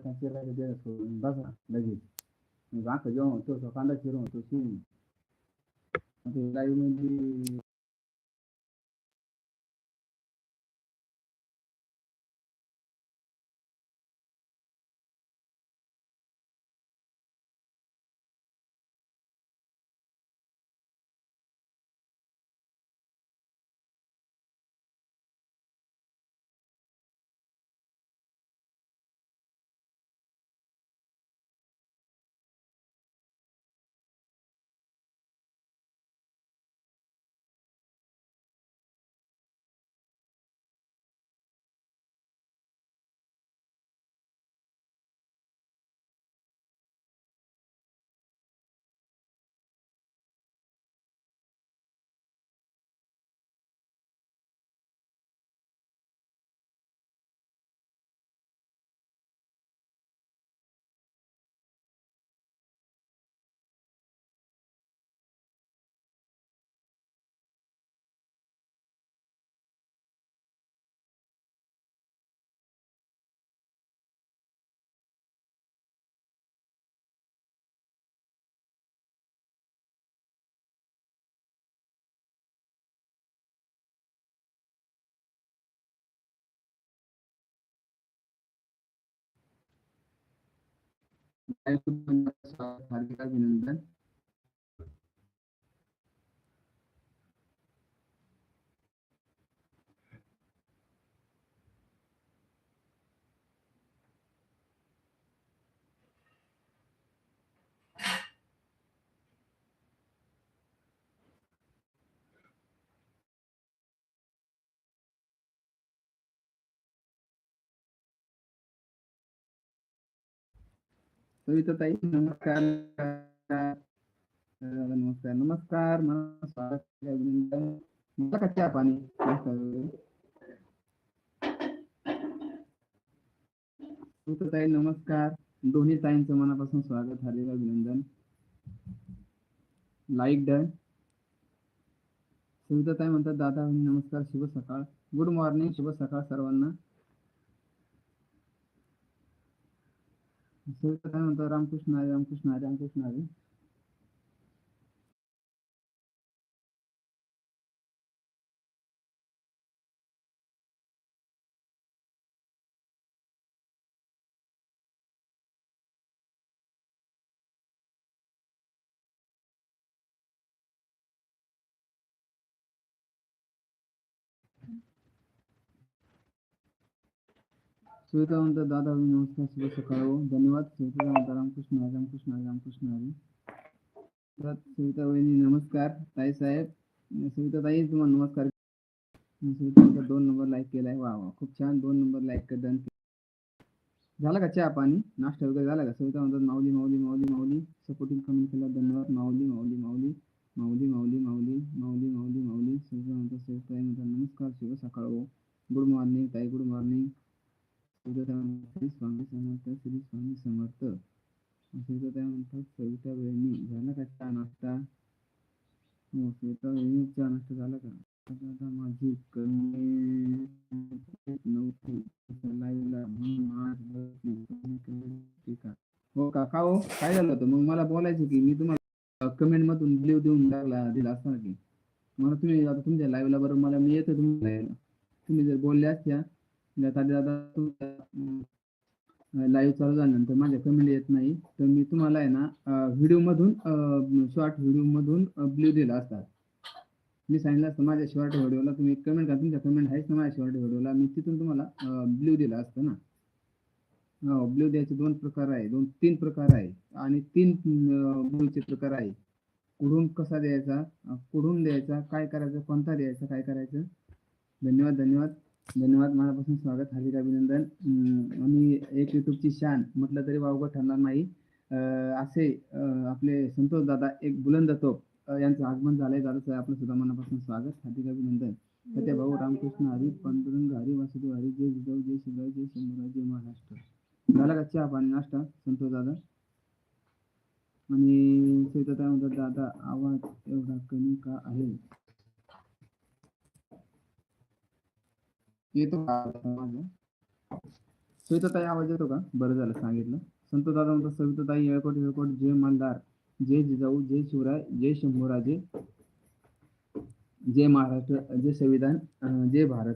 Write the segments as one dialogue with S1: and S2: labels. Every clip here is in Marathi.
S1: kan sirra da da to in basa da ji in ba ka yawan to so kan da shirin to shi ne to la yi mun di 말씀을 가르치는 सविताताई नमस्कार नमस्कार मला स्वागत अभिनंदन मला का चहा पाणी ताई नमस्कार दोन्ही ताईंचं मनापासून स्वागत झालेलं अभिनंदन लाईक डन सविता ताई म्हणतात दादा नमस्कार शुभ सकाळ गुड मॉर्निंग शुभ सकाळ सर्वांना सविता काय म्हणतात रामकृष्ण हरी रामकृष्ण हरी रामकृष्ण हरी. सुविधा म्हणतात दादा नमस्कार शुभ सकाळ हो. धन्यवाद. सुविधा म्हणतात रामकृष्ण हरी रामकृष्ण हरी रामकृष्ण हरी. तर सुविधा वहिनी नमस्कार. ताई साहेब सुविधा ताई तुम्हाला नमस्कार. सुविधा म्हणतात दोन नंबर लाईक केलाय. वा वा खूप छान. दोन नंबर लाईक डन झाला का चहा पाणी? नाश्ता वगैरे झाला का? सविता म्हणतात माऊली माऊली माऊली माऊली. सपोर्टिंग कमेंट केला धन्यवाद. माऊली माऊली माऊली. माऊली माऊली माऊली. माऊली माऊली माऊली. सविता म्हणतात सविता म्हणतात नमस्कार. शुभ सकाळ हो. गुड मॉर्निंग ताई गुड मॉर्निंग. सविता स्वामी समर्थ श्री स्वामी समर्थ. सविता त्या म्हणतात सविता बहिणी झाला का चहा नाश्ता? हो, सविता बहिणी चहा नाश्ता झाला का? आता माझी कमी नव्हती. लाईव्हला म्हणून आज बसली. तुम्ही का? हो काका हो काय झालं होतं? मग मला बोलायचं की मी तुम्हाला कमेंट मधून ब्ल्यू देऊन टाकला दिला असता की. मला तुम्ही आता तुमच्या लाईव्हला बरोबर मला मी येतो तुमच्या live तुम्ही जर बोलल्या असत्या लाईव्ह चालू झाल्यानंतर माझ्या कमेंट येत नाही तर मी तुम्हाला आहे ना व्हिडिओ मधून शॉर्ट व्हिडिओ मधून ब्ल्यू दिला असतात मी सांगितलं असतं माझ्या शॉर्ट व्हिडिओला तुम्ही कमेंट करा तुमच्या कमेंट आहेच ना माझ्या शॉर्ट व्हिडिओला मी तिथून तुम्हाला ब्ल्यू दिला असतं ना. हो ब्ल्यू द्यायचे दोन प्रकार आहे दोन तीन प्रकार आहे आणि तीन ब्लूचे प्रकार आहे. कुठून कसा द्यायचा कुढून कुठून द्यायचा काय करायचं कोणता द्यायचा काय करायचं? धन्यवाद धन्यवाद. धन्यवाद. मनापासून स्वागत. हार्दिक अभिनंदन. आणि एक युट्यूबची शान म्हटलं तरी वावगं ठरणार नाही. असे आपले संतोष दादा एक बुलंद तोप यांचं आगमन झालंय. दादाचं आपलं सुद्धा मनापासून स्वागत. हार्दिक अभिनंदन. सत्य भाऊ रामकृष्ण हरी पांडुरंग हरी वासुदेव हरी जय जिजाऊ जय शिवराय जय शंभूराज जय महाराष्ट्र. झाला का चहा पाणी नाश्ता संतोष दादा? आणि सविता म्हणतात दादा आवाज एवढा कमी का आहे? येतो का? सविताताई आवाज येतो का? बरं झालं सांगितलं. संत दादा म्हणतात सविताताई येळकोट येळकोट जय मानदार जय जिजाऊ जय शिवराय जय शंभूराजे जय महाराष्ट्र जय संविधान जय भारत.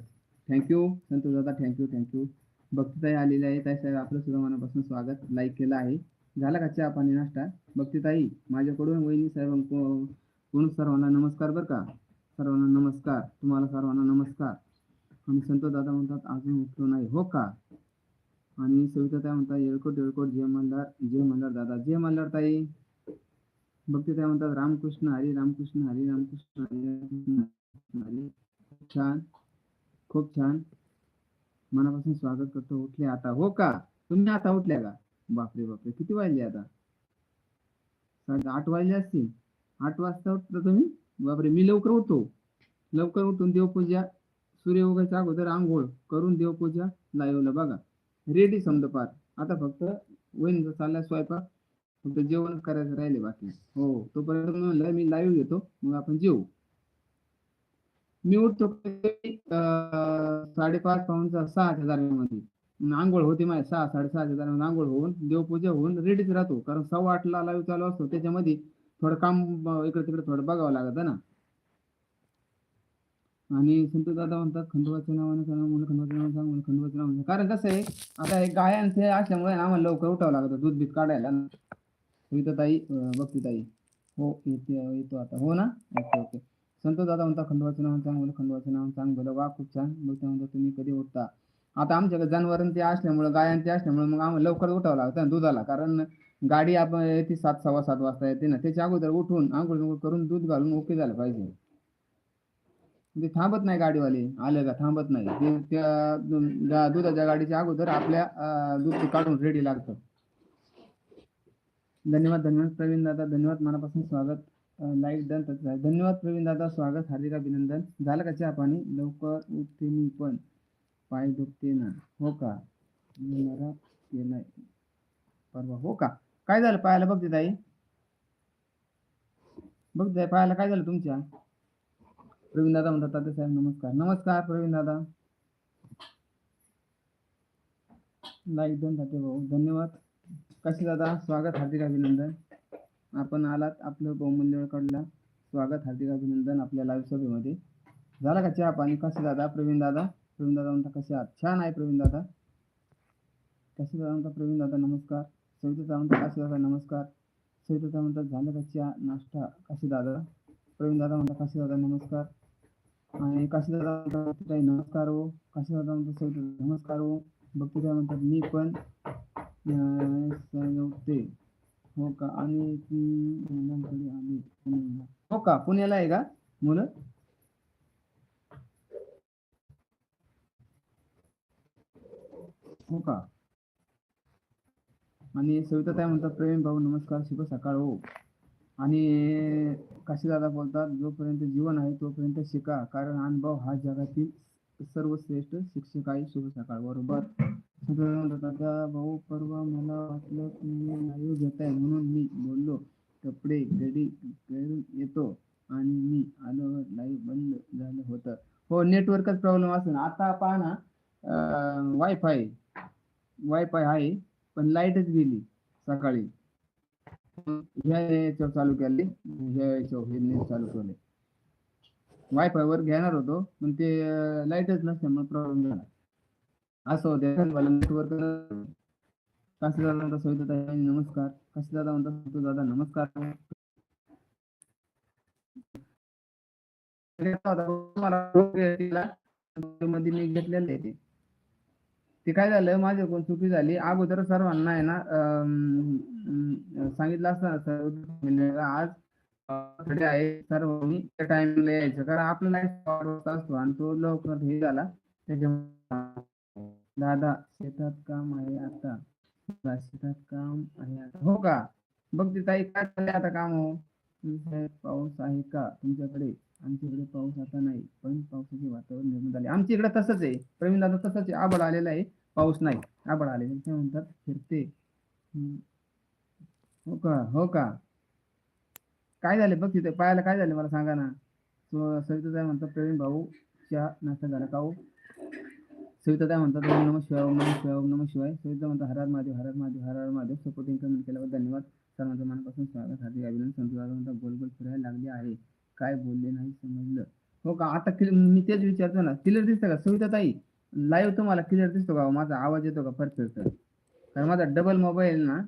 S1: थँक्यू संत दादा थँक्यू थँक्यू भक्तीताई आलेली आहे. ताई साहेब आपलं सुद्धा मनापासून स्वागत. लाईक केलं आहे. झाला का चहा पाणी नाश्ता? भक्तीताई माझ्याकडून वहिनी साहेबांकडून सर्वांना नमस्कार बरं का? सर्वांना नमस्कार. तुम्हाला सर्वांना नमस्कार. आणि संत दादा म्हणतात, अजून उठलो नाही. हो का? आणि सविता ताई म्हणतात, येळकोट येळकोट, जय मल्हार जय मल्हार दादा, जय मल्हार ताई. भक्ती ताई म्हणतात, रामकृष्ण हरी रामकृष्ण हरी रामकृष्ण हरी छान, खूप छान. मनापासून स्वागत करतो. उठले आता. हो का? तुम्ही आता उठल्या का? बापरे बापरे. किती वाजले आता? आठ वाजले असतील. आठ वाजता उठता तुम्ही? बापरे, मी लवकर उठतो. लवकर उठून देवपूजा सूर्य उगायच्या अगोदर आंघोळ करून देवपूजा लाईव्हला बघा. रेडी समजा पार. आता फक्त वहिनीचा चालला स्वयंपाक फक्त जेवण करायचं राहिले बाकी. हो तोपर्यंत म्हणलं मी लाईव्ह घेतो मग आपण जेवू मी उठतो साडेपाच पाऊनचा सहाच्या दरम्यानमध्ये आंघोळ होते माझ्या सहा साडेसहा हजार आंघोळ होऊन देवपूजा होऊन रेडीच राहतो. कारण सव्वा आठला लाईव्ह चालू असतो त्याच्यामध्ये थोडं काम इकडे तिकडे थोडं बघावं लागतं ना. आणि संत दादा म्हणतात खंडोबाच्या नावाने सांगा मला नाव नावाने सांगा मला खंडोबाच्या नावाने कारण कसं आहे आता हे गायांचे असल्यामुळे आम्हाला लवकर उठावं लागतं दूध बीत काढायला. इथं ताई ताई. हो येते येतो आता. हो ना? Okay okay. संत दादा म्हणता खंडोबाचं नाव सांग म्हणून खंडोबाचं नाव सांग. बरं वा खूप छान. मग त्या म्हणतात तुम्ही कधी उठता? आता आमच्याकडे जनावरांचे असल्यामुळे गायांचे असल्यामुळे मग आम्हाला लवकर उठावं लागतं दुधाला. कारण गाडी आपण येते सात सव्वा सात वाजता येते ना. त्याच्या अगोदर उठून आंघोळ करून दूध घालून ओके झालं पाहिजे. ते थांबत नाही गाडीवाले. आले का? थांबत नाही. ते त्या दुधाच्या गाडीच्या अगोदर आपल्या दूध काढून रेडी लागतं धन्यवाद धन्यवाद प्रवीण दादा. धन्यवाद मनापासून स्वागत. लाईक डन धन्यवाद प्रवीण दादा. स्वागत. हार्दिक अभिनंदन. झालं का चहा पाणी? लवकर उठते मी पण. पाय दुखते ना. हो का? मला केलाय परवा. हो का? काय झालं? पायाला बघते ताई. बघते पायाला काय झालं तुमच्या? प्रवीण दादा म्हणतात तात्या साहेब नमस्कार. नमस्कार प्रवीण दादा. लाईक दोन ताते भाऊ. धन्यवाद. कशी दादा? स्वागत हार्दिक अभिनंदन. आपण आलात आपलं बहुमूल्य कडला. स्वागत हार्दिक अभिनंदन आपल्या लाईव्ह सभेमध्ये. झाला का चहा पाणी? कसे दादा? प्रवीण दादा? प्रवीण दादा म्हणता कसे आहात? छान आहे प्रवीण दादा. कसे दादा म्हणता प्रवीण दादा नमस्कार. सविता म्हणता कसे दादा? नमस्कार. सविता म्हणतात झालं का चहा? नाश्ता? कसे दादा? प्रवीण दादा म्हणता कसे दादा? नमस्कार. आणि काशी दादा नमस्कार. हो काशी दादा म्हणतात नमस्कार. हो भक्तीदा म्हणतात मी पण अं, हो का? आणि ती मुलांकडे पुण्याला. हो का? पुण्याला आहे का मुलं? हो का? आणि सविता काय म्हणतात प्रेम भाऊ नमस्कार शुभ सकाळ हो. आणि काशीदादा बोलतात जोपर्यंत जीवन आहे तोपर्यंत शिका. कारण अनुभव हा जगातील सर्वश्रेष्ठ शिक्षक आहे शुभ सकाळ बरोबर दादा भाऊ परवा मला वाटलं तुम्ही घेत आहे म्हणून मी बोललो. कपडे घडी घरून येतो आणि मी आलो लाईव्ह बंद झालं होतं. हो नेटवर्कच प्रॉब्लेम असेल. आता पहा ना वायफाय वायफाय आहे पण लाईटच गेली सकाळी. ह्या याच्यावर चालू केले. ह्या याच्यावर हे चालू केले. वायफाय वर घेणार होतो पण ते लाईटच नसल्यामुळे प्रॉब्लेम झाला. असं होतं नेटवर्क काशी दादा म्हणता सविता ताई नमस्कार. काशी दादा म्हणता सविता दादा नमस्कार मला मध्ये मी घेतलेले ते. ते काय झालं माझी कोण चुकी झाली अगोदर सर्वांना आहे ना सांगितलं असतं म्हणजे आज थोडे आहे सर्वांनी त्या टाइमला यायचं. कारण आपला लाईफ असतो आणि तो लवकर हे झाला. त्याच्यामुळे दादा शेतात काम आहे आता. शेतात काम आहे आता. हो का? बघ ते ताई काय चाललंय आता काम? हो पाऊस आहे का तुमच्याकडे? आमच्याकडे पाऊस आता नाही पण पावसाचे वातावरण निर्माण झाले. आमच्या इकडे तसंच आहे. प्रवीण दादा तसंच आहे. आबळ आलेला आहे. पाऊस नाही. आबळ आले ते म्हणतात फिरते. हो का? हो का? काय झाले? बघ तिथे पायाला काय झाले? मला सांगा ना. सविता सविता म्हणतात प्रवीण भाऊ चहा नाश्ता झाला का हो? सविता काय म्हणतात ओम नम शिवाय ओम नम शिवाय ओम नम शिवाय. सविता म्हणतात हरार हर महादेव हर हर महादेव हर महादेव. सपोर्टिंग कमेंट केल्याबद्दल धन्यवाद. सर्वांचं मनापासून स्वागत हार्दिक अभिनंदन. संतोष म्हणतात गोल गोल फिरायला लागले आहे. काय बोलले नाही समजलं हो का आता मी तेच विचारतो ना क्लिअर दिसतं का सविता ताई लाईव्ह तुम्हाला क्लिअर दिसतो का माझा आवाज येतो का परत कारण माझा डबल मोबाईल ना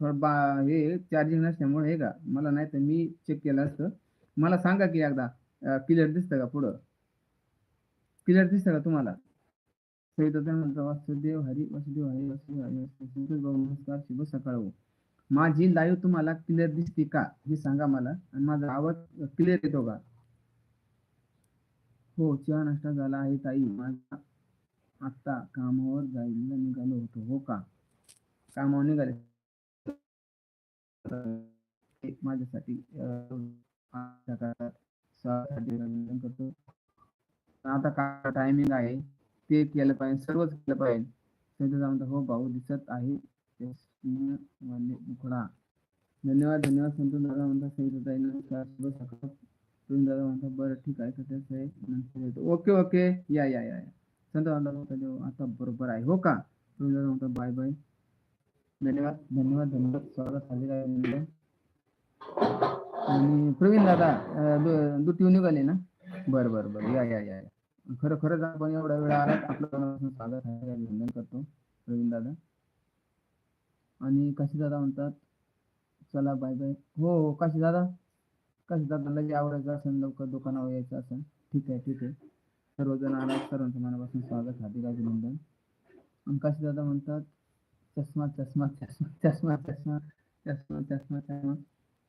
S1: थोडा बा हे चार्जिंग नसल्यामुळे हे का मला नाही तर मी चेक केलं असतं मला सांगा की एकदा क्लिअर दिसतं का पुढं क्लिअर दिसतं का तुम्हाला सविता ताई म्हणतो वासुदेव हरी वासुदेव हरी वासुदेव हरी वासुदेव भाऊ नमस्कार शुभ सकाळ माझी लाईव्ह तुम्हाला क्लिअर दिसते का? हे सांगा मला. आणि माझा आवाज क्लिअर येतो का? हो चहा नाश्ता झाला आहे ताई. माझा आता कामावर जायला निघालो होतो. हो का? कामावर निघाले. माझ्यासाठी करतो आता काय टायमिंग आहे? ते केलं पाहिजे सर्वच केलं पाहिजे. हो भाऊ दिसत आहे. धन्यवाद धन्यवाद संतोष दादा म्हणतात सविता नमस्कार शुभ सकाळ तुम्ही दादा म्हणतात बरं ठीक आहे त्याचं आहे नंतर येतो ओके ओके। या या या. संत दादा म्हणतात "देव, आता बरोबर आहे हो का? तुम्ही दादा म्हणतात बाय बाय धन्यवाद धन्यवाद धन्यवाद। स्वागत झाले काय आणि प्रवीण दादा दु- दुटी निघाले ना? बरं बरं बरं। या या या. खरं खरंच आपण एवढा वेळ आलात आपलं स्वागत आहे. अभिनंदन करतो प्रवीण दादा। आणि काशी दादा म्हणतात चला बाय बाय हो हो काशी दादा काशी दादाला जे आवडायचं असेल लवकर दुकानावर यायचं असेल ठीक आहे ठीक आहे. सर्वजण आला सर्वांचं मनापासून स्वागत हार्दिक अभिनंदन. आणि काशी दादा म्हणतात चष्मा चष्मा चष्मा चष्मा चष्मा चष्मा चष्मा चष्मा.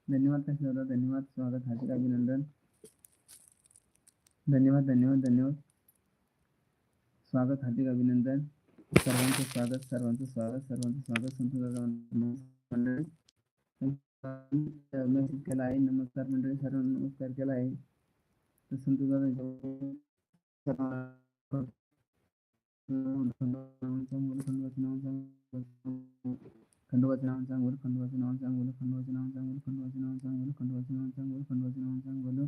S1: धन्यवाद काशी दादा धन्यवाद स्वागत हार्दिक अभिनंदन. धन्यवाद धन्यवाद धन्यवाद. स्वागत हार्दिक अभिनंदन. सर्वांचं स्वागत सर्वांचं स्वागत सर्वांचं स्वागत संत मंडळी मेसेज केला आहे नमस्कार मंडळी सर्वांना नमस्कार केला आहे तर संत खंडोबाचं नाव सांगोल खंडोबाचं नाव सांगोल खंडोबाचं नाव सांगोल खंडोबाचं नाव सांगोल खंडोबाचं नाव सांगोल खंडोबाचं नाव सांगोल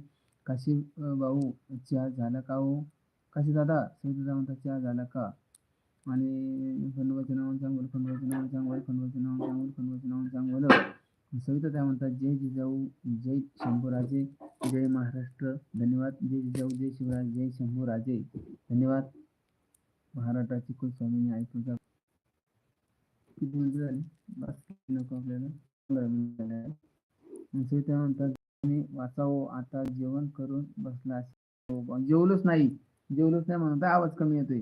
S1: काशी भाऊ चहा झाला का हो काशी दादा सविता म्हणतात चहा झाला का आणि खंडोबाचं नाव सांगोल खंडोबाचं नाव सांगोल खंडोबाचं नाव सांगोल खंडोबाचं नाव सांगोल सविता त्या म्हणतात जय जिजाऊ जय शंभूराजे जय महाराष्ट्र धन्यवाद. जय जिजाऊ जय शिवराज जय शंभूराजे. धन्यवाद. महाराष्ट्राची कुलस्वामीने ऐकून जा किती मिनिटं झाली? बस नको आपल्याला. पंधरा मिनिटं झाले. सविता म्हणतात "तुम्ही वाचावं आता जेवण करून बसला जेवलोच नाही. जेवलोच नाही म्हणून आवाज कमी येतोय.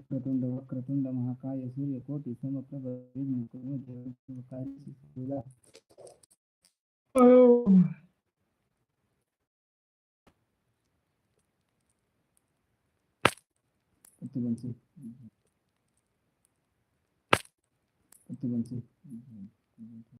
S1: प्रतुंड वक्रतुंड महाकाय सूर्य कोटी समप्रभ Thank you.